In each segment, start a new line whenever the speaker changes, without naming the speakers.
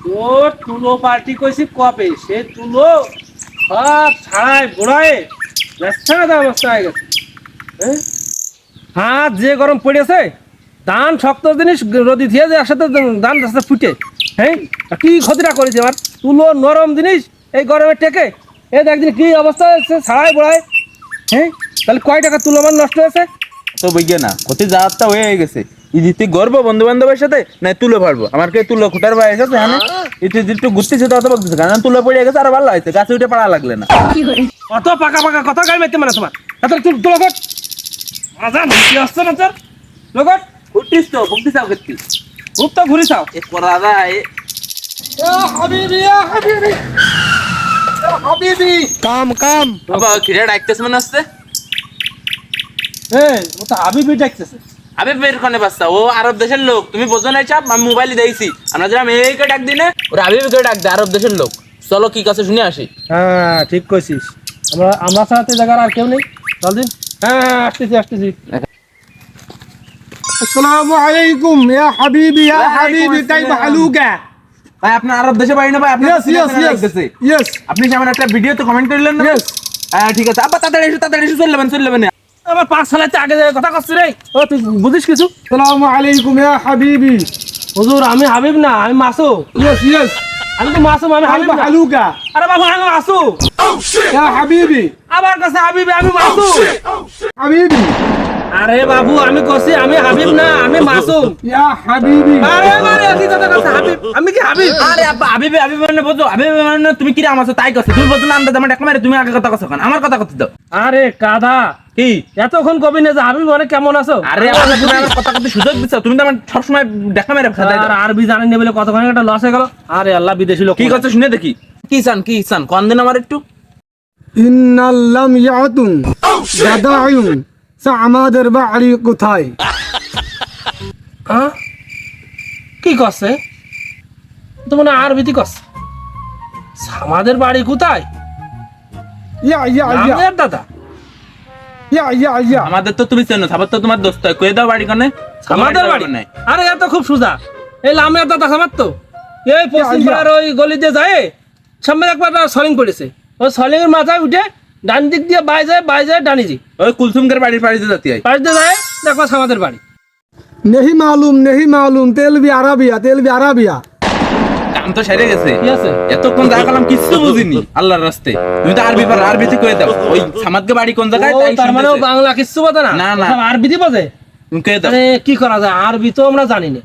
ও তুলো পার্টি কইছি কবে? সে তুলো সব ছাড়াই গোড়ায় ব্যস্ত অবস্থা হয়ে গেছে। হ্যাঁ? হাত যে গরম পড়েছে ধান শক্ত জিনিস রদি দিয়ে যে সাথে ধান রাস্তা ফুটে হ্যাঁ? কি ক্ষতিটা করেছে এবার? তুলো নরম জিনিস এই গরমে টেকে এই দেখ দিন কি অবস্থা হয়েছে ছাড়াই গোড়ায় হ্যাঁ? তাহলে কয় টাকা তুলো আমার নষ্ট হয়েছে?
তো বুঝে না ক্ষতি যাওয়ারটা হয়ে গেছে। ইদি গর্ব বন্ধু বান্ধবের সাথে? না তুলো পারব আমার কে তুলো খুঁটার বয়স আছে হ্যাঁ? ইতি একটু ঘুরতেছে তত বলতেছে কারণ তুলো পড়ে গেছে আর ভালো হয়েছে। গাছে উঠে পড়া লাগলে না।
কত পাকা পাকা কথা গাই মারতে মানে তোমার এত তুল তুলো কট আজান কি আসছে না তোর? লগট
ঘুরতিস তো ভুগতিস আও করতি
খুব তো ঘুরি চাও
এ
হাবিবি হাবিবি। কাম কাম।
বাবা খিরে ডাকতেছে মনে আসছে
এই ও তো হাবিবি ডাকতেছে।
আবে বের ও আরব দেশের লোক তুমি বোঝো না চাপ? আমি মোবাইলে আমরা যারা মেয়েকে ডাক দিনে ডাক আরব দেশের লোক। চলো কি কাছে শুনে আসি।
হ্যাঁ ঠিক কইছিস। আমরা আমরা সাথে আর কেউ নেই। চল দিন হ্যাঁ, হ্যাঁ আসতেছি আসতেছি।
আসসালামু আলাইকুম ইয়া
হাবিবি
ইয়া হাবিবি
তাই
হালুকা
ভাই আপনার আরব দেশে বাড়ি না ভাই? আপনি
ইয়েস ইয়েস ইয়েস
আপনি যেমন একটা ভিডিওতে কমেন্ট করলেন না
ইয়েস
হ্যাঁ, ঠিক আছে। আবার তাড়াতাড়ি তাড়াতাড়ি এসে মানে, চলে যাবেন চলে যাবেন মানে।
আমার পাঁচ সালের আগে কথা করছি রে। ও তুই বুঝিস কিছু?
সালাম আলাইকুম ইয়া হাবিবি।
হুজুর আমি হাবিব না আমি মাসু।
ইয়েস ইয়েস
আমি তো মাসুম আমি হাবিব
হালুকা।
আরে বাবা আমি মাসু।
ইয়া হাবিবি।
আমার কাছে হাবিবি আমি মাসু।
হাবিবি।
আরে বাবু আমি কছি আমি হাবিব না আমি মাসুম।
ইয়া হাবিবি।
আরে আরে কি কথা কছ হাবিব আমি কি হাবিব?
আরে আব্বা হাবিবে হাবিব মানে বুঝো হাবিব মানে, মানে তুমি কি রাম তাই কছ। তুমি বুঝো না আমরা আমার ডাকলাম তুমি আগে কথা কছ কেন? আমার কথা কত দাও।
আরে কাদা
কি?
এতক্ষণ কবি না যে হাবিব মানে কেমন আছো?
আরে আমার তুমি আমার কথা কত সুযোগ দিছ তুমি তো আমার সব সময় দেখা মেরে ফেলাই দাও
আর আরবি জানেন না বলে কতক্ষণ একটা লস হয়ে গেল? আরে আল্লাহ বিদেশি লোক
কি কথা শুনে দেখি? কি চান কি চান? কোন দিন আমার একটু?
ইন্নাল্লাম ইয়াতুন দাদাউন আমাদের বাড়ি কোথায়?
হ্যাঁ? কি করছে? তো মনে আরবিতে করছে। আমাদের বাড়ি কোথায়?
ইয়া ইয়া ইয়া।
দাদা।
ইয়া ইয়া ইয়া।
আমাদের তো তুমি চেনো সাবার তো তোমার দোস্ত। হয় কয়ে দাও বাড়ি কনে?
আমাদের বাড়ি।
নাই
আরে এত খুব সোজা। এই লামের দাদা আমার তো। এই পশ্চিম পাড়ার ওই গলি দিয়ে যায় সামনে একবার সলিং পড়েছে। ওই সলিং এর মাথায় উঠে ডান দিক দিয়ে বাই যায় বাই যায় ডানি জি
ওই কুলসুমকে বাড়ির বাড়িতে যাতে হয়
বাড়িতে যায় দেখো আমাদের বাড়ি।
নেহি মালুম নেহি মালুম তেল বি আরাবিয়া তেল বি
আরাবিয়া। তো সেরে গেছে।
আছে?
এতক্ষণ দেখা বুঝিনি। আল্লাহর রাস্তে। তুমি তো আরবি পারো আরবিতে কয়ে দাও। ওই সামাদকে বাড়ি কোন জায়গায়? তাই
তার মানে বাংলা বোঝে না?
না
আরবিতে বোঝে?
কয়ে দাও।
কি করা যায়? আরবি তো আমরা জানি না।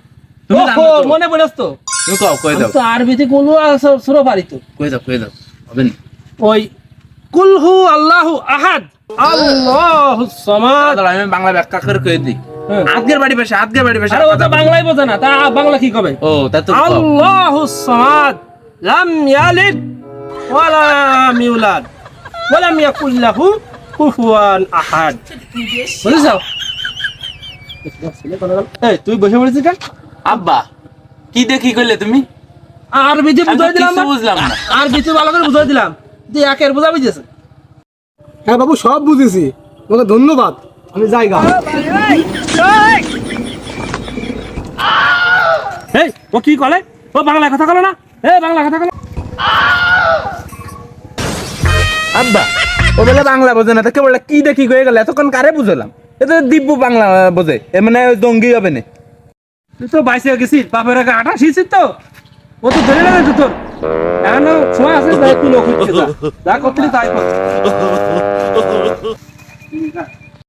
তুমি
মনে তো?
তুমি কও কয়ে দাও।
তো আরবিতে কোনো পারি তো
কয়ে দাও কয়ে দাও। হবে
ওই কুলহু আল্লাহু আহাদ। আল্লাহু সামাদ।
আমি বাংলা ব্যাখ্যা করে কয়ে দিই।
হ্যাঁ।
আজকের বাড়ি পেশা আজকের বাড়ি পেশা
আরে ও তো বাংলাই বোঝে না তা বাংলা কি কবে?
ও তা তো।
আল্লাহু সামাদ। লাম ইয়ালিদ ওয়া লাম ইউলাদ ওয়া লাম ইয়াকুল লাহু কুফুয়ান আহাদ। বুঝছ? এই তুই বসে পড়েছিস কেন?
আব্বা কি দেখি কইলে তুমি?
আরবিতে বুঝাই দিলাম
কিছু
না।
বুঝলাম না।
আরবিতে ভালো করে বুঝাই দিলাম। তুই একের বুঝা বুঝেছে।
হ্যাঁ বাবু সব বুঝেছি। তোমাকে ধন্যবাদ। আমি জায়গা
এই ও কি কলে ও বাংলা কথা কলে না? এ বাংলা কথা কলে
আব্বা ও বলে বাংলা বোঝে না। তাকে বলে কি দেখি কয়ে গেল? এতক্ষণ কারে বুঝলাম? এটা তো দিব্য বাংলা বোঝে। এ মানে জঙ্গি হবে না।
তুই তো বাইসে গেছিস। বাপের আগে আটা শিখছিস তো। ও তো ধরে লাগে তোর। এখনও সময় আছে যাই তুই লোক যা করতে তাই